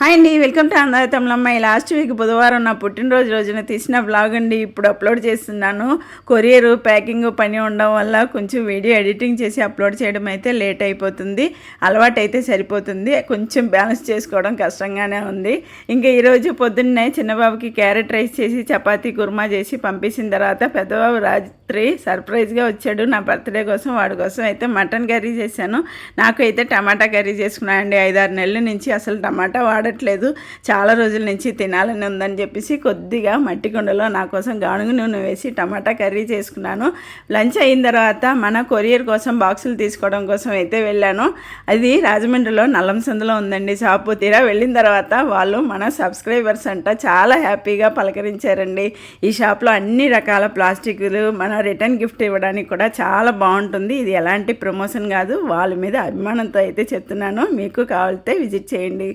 Hi అండి welcome to అందరి తమిళమ్మాయి last week బుధవారం నా పుట్టినరోజు రోజున తీసిన బ్లాగ్ అండి. ఇప్పుడు అప్లోడ్ చేస్తున్నాను. కొరియర్ ప్యాకింగ్ పని ఉండడం వల్ల కొంచెం వీడియో ఎడిటింగ్ చేసి అప్లోడ్ చేయడం అయితే లేట్ అయిపోతుంది. అలవాటు అయితే సరిపోతుంది. కొంచెం బ్యాలెన్స్ చేసుకోవడం కష్టంగానే ఉంది. ఇంకా ఈరోజు పొద్దున్నే చిన్నబాబుకి క్యారెట్ రైస్ చేసి చపాతీ కుర్మా చేసి పంపించిన తర్వాత పెద్దబాబు రాత్రి సర్ప్రైజ్గా వచ్చాడు. నా బర్త్డే కోసం వాడి కోసం అయితే మటన్ కర్రీ చేశాను. నాకు అయితే టమాటా కర్రీ చేసుకున్నాను అండి ఐదారు నెలల నుంచి అసలు టమాటా వాడట్లేదు చాలా రోజుల నుంచి తినాలని ఉందని చెప్పేసి కొద్దిగా మట్టి కుండలో నా కోసం గానుగు నూనె వేసి టమాటా కర్రీ చేసుకున్నాను. లంచ్ అయిన తర్వాత మన కొరియర్ కోసం బాక్సులు తీసుకోవడం కోసం అయితే వెళ్ళాను. అది రాజమండ్రిలో నల్లంసందులో ఉందండి షాపు. తీరా వెళ్ళిన తర్వాత వాళ్ళు మన సబ్స్క్రైబర్స్ అంట చాలా హ్యాపీగా పలకరించారండి. ఈ షాప్లో అన్ని రకాల ప్లాస్టిక్లు మన రిటర్న్ గిఫ్ట్ ఇవ్వడానికి కూడా చాలా బాగుంటుంది. ఇది ఎలాంటి ప్రమోషన్ కాదు. వాళ్ళ మీద అభిమానంతో అయితే చెప్తున్నాను. మీకు కావాలితే విజిట్ చేయండి.